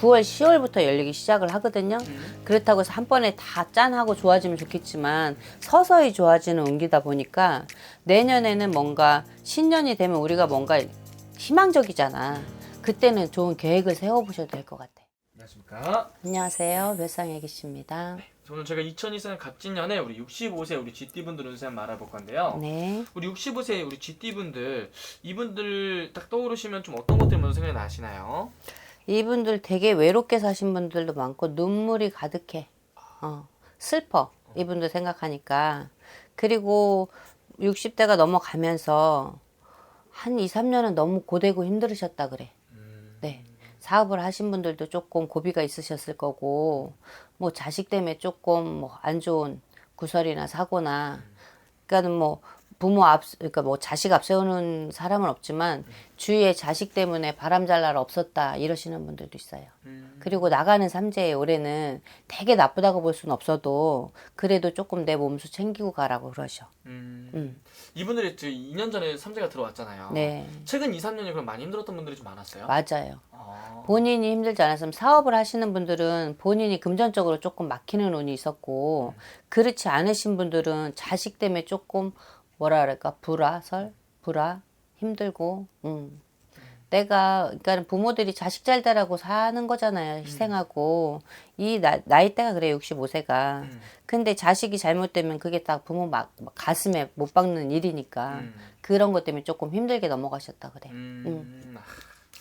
9월, 10월부터 열리기 시작을 하거든요. 음. 그렇다고 해서 한 번에 다 짠하고 좋아지면 좋겠지만 서서히 좋아지는 운기다 보니까 내년에는 뭔가 신년이 되면 우리가 뭔가 희망적이잖아. 그때는 좋은 계획을 세워보셔도 될 것 같아. 안녕하십니까. 안녕하세요. 멸상애기 씨입니다. 오늘 제가 2024년 갑진년에 우리 65세 우리 GT분들 운세 한번 알아볼 건데요. 네. 우리 65세 우리 GT분들 이분들 딱 떠오르시면 좀 어떤 것들이 먼저 생각이 나시나요? 이분들 되게 외롭게 사신 분들도 많고 눈물이 가득해. 어, 슬퍼. 이분들 생각하니까. 그리고 60대가 넘어가면서 한 2, 3년은 너무 고되고 힘들으셨다 그래. 음, 네. 사업을 하신 분들도 조금 고비가 있으셨을 거고, 뭐 자식 때문에 조금 뭐 안 좋은 구설이나 사고나, 그러니까는 뭐 부모 앞, 그러니까 뭐 자식 앞세우는 사람은 없지만 주위에 자식 때문에 바람 잘 날 없었다 이러시는 분들도 있어요. 음, 그리고 나가는 삼재의 올해는 되게 나쁘다고 볼 수는 없어도 그래도 조금 내 몸수 챙기고 가라고 그러셔. 음. 음. 이분들이 지금 2년 전에 삼재가 들어왔잖아요. 네. 최근 2, 3년이 그럼 많이 힘들었던 분들이 좀 많았어요? 맞아요. 아, 본인이 힘들지 않았으면 사업을 하시는 분들은 본인이 금전적으로 조금 막히는 운이 있었고 그렇지 않으신 분들은 자식 때문에 조금 뭐라 그럴까 불화설 불화 힘들고 음. 내가 그러니까 부모들이 자식 잘 되라고 사는 거잖아요 희생하고 이 나, 나이대가 그래 65세가 음. 근데 자식이 잘못되면 그게 딱 부모 막, 막 가슴에 못 박는 일이니까 음. 그런 것 때문에 조금 힘들게 넘어가셨다 그래 음. 아,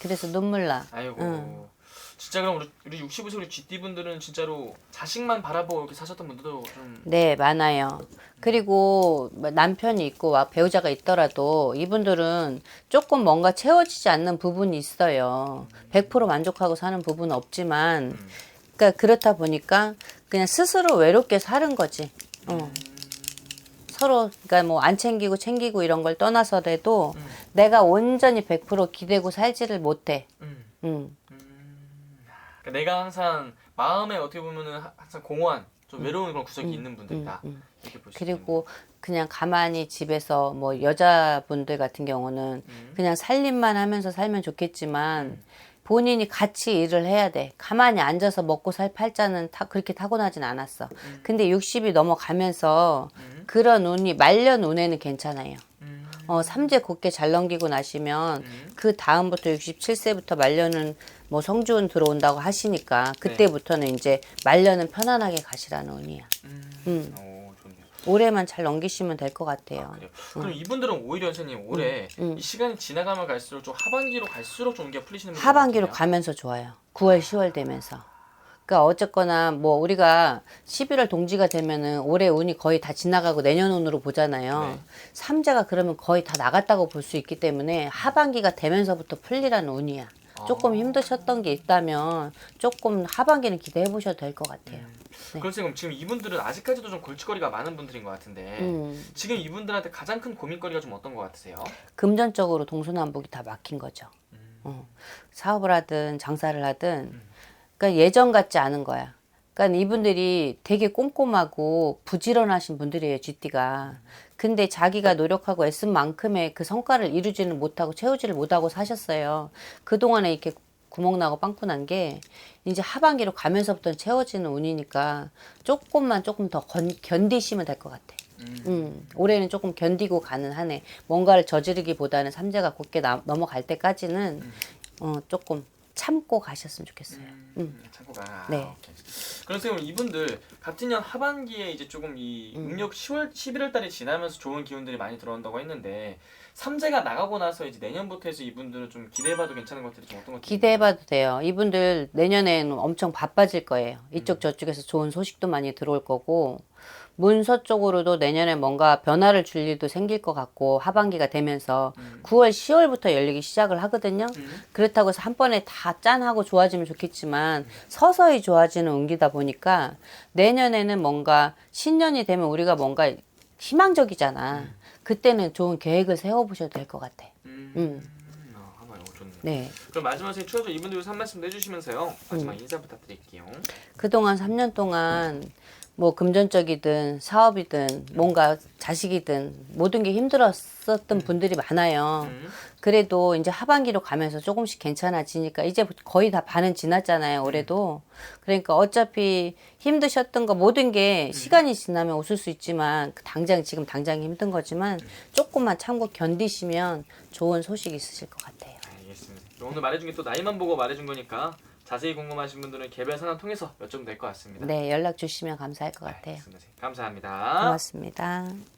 그래서 눈물 나 아이고. 응. 진짜 그럼 우리, 우리 65세 우리 GT분들은 진짜로 자식만 바라보고 이렇게 사셨던 분들도 좀 네, 많아요. 그리고 뭐 남편이 있고 막 배우자가 있더라도 이분들은 조금 뭔가 채워지지 않는 부분이 있어요. 100% 만족하고 사는 부분은 없지만, 그러니까 그렇다 보니까 그냥 스스로 외롭게 사는 거지. 어. 서로 그러니까 뭐 안 챙기고 챙기고 이런 걸 떠나서라도 음. 내가 온전히 100% 기대고 살지를 못해. 음. 음. 그러니까 내가 항상 마음에 어떻게 보면은 하- 항상 공허한 좀 외로운 그런 구석이 있는 분들이다. 음, 음. 이렇게 볼수 그리고 그냥 가만히 집에서 뭐 여자분들 같은 경우는 음. 그냥 살림만 하면서 살면 좋겠지만 본인이 같이 일을 해야 돼. 가만히 앉아서 먹고 살 팔자는 타, 그렇게 타고나진 않았어. 근데 60이 넘어가면서 음. 그런 운이 말년 운에는 괜찮아요. 음. 어, 삼재 곱게 잘 넘기고 나시면 음. 그 다음부터 67세부터 말년은 뭐 성주운 들어온다고 하시니까 그때부터는 이제 말년은 편안하게 가시라는 운이야. 음. 음. 오, 좋네요. 올해만 잘 넘기시면 될 것 같아요. 그래요. 그럼 이분들은 오히려 선생님 올해 음. 이 시간이 지나가면 갈수록 좀 하반기로 갈수록 좀 운기가 풀리시는 분들 하반기로 같아요. 가면서 좋아요. 9월, 10월 되면서. 그러니까 어쨌거나 뭐 우리가 11월 동지가 되면은 올해 운이 거의 다 지나가고 내년 운으로 보잖아요. 네. 삼재가 그러면 거의 다 나갔다고 볼 수 있기 때문에 하반기가 되면서부터 풀리라는 운이야. 조금 아. 힘드셨던 게 있다면 조금 하반기는 기대해 보셔도 될 것 같아요. 네. 그럼 선생님 지금 이분들은 아직까지도 좀 골치거리가 많은 분들인 것 같은데 음, 지금 이분들한테 가장 큰 고민거리가 좀 어떤 것 같으세요? 금전적으로 동서남북이 다 막힌 거죠. 음. 어, 사업을 하든 장사를 하든 그러니까 예전 같지 않은 거야. 그러니까 이분들이 되게 꼼꼼하고 부지런하신 분들이에요, GT가. 근데 자기가 노력하고 애쓴 만큼의 그 성과를 이루지는 못하고 채우지를 못하고 사셨어요. 그동안에 이렇게 구멍 나고 빵꾸 난 게 이제 하반기로 가면서부터 채워지는 운이니까 조금만 조금 더 건, 견디시면 될 것 같아. 음. 음, 올해는 조금 견디고 가는 한 해. 뭔가를 저지르기보다는 삼재가 곧게 나- 넘어갈 때까지는 어, 조금 참고 가셨으면 좋겠어요. 음. 참고 가. 네. 오케이. 그럼 선생님 이분들 같은 년 하반기에 이제 조금 이 음. 음력 10월 11월 달이 지나면서 좋은 기운들이 많이 들어온다고 했는데 삼재가 나가고 나서 이제 내년부터 해서 이분들은 좀 기대해봐도 괜찮은 것들이 좀 어떤 것들이 기대해봐도 돼요. 이분들 내년에는 엄청 바빠질 거예요. 이쪽 저쪽에서 좋은 소식도 많이 들어올 거고 문서 쪽으로도 내년에 뭔가 변화를 줄 일도 생길 것 같고 하반기가 되면서 9월, 10월부터 열리기 시작을 하거든요. 음. 그렇다고 해서 한 번에 다 짠하고 좋아지면 좋겠지만 서서히 좋아지는 운기다 보니까 내년에는 뭔가 신년이 되면 우리가 뭔가 희망적이잖아. 그때는 좋은 계획을 세워보셔도 될 것 같아. 음. 음. 아. 좋네요. 네. 그럼 마지막으로 추가적으로 이분들 위해서 한 말씀 해주시면서요. 마지막 음. 인사 부탁드릴게요. 그동안 3년 동안 뭐 금전적이든 사업이든 뭔가 자식이든 모든 게 힘들었었던 분들이 많아요. 음. 그래도 이제 하반기로 가면서 조금씩 괜찮아지니까 이제 거의 다 반은 지났잖아요. 올해도. 그러니까 어차피 힘드셨던 거 모든 게 시간이 지나면 웃을 수 있지만 그 당장 지금 당장 힘든 거지만 조금만 참고 견디시면 좋은 소식 있으실 것 같아요. 알겠습니다. 오늘 말해준 게 또 나이만 보고 말해준 거니까 자세히 궁금하신 분들은 개별 상담 통해서 여쭤보면 될 것 같습니다. 네, 연락 주시면 감사할 것 같아요. 알겠습니다. 감사합니다. 고맙습니다.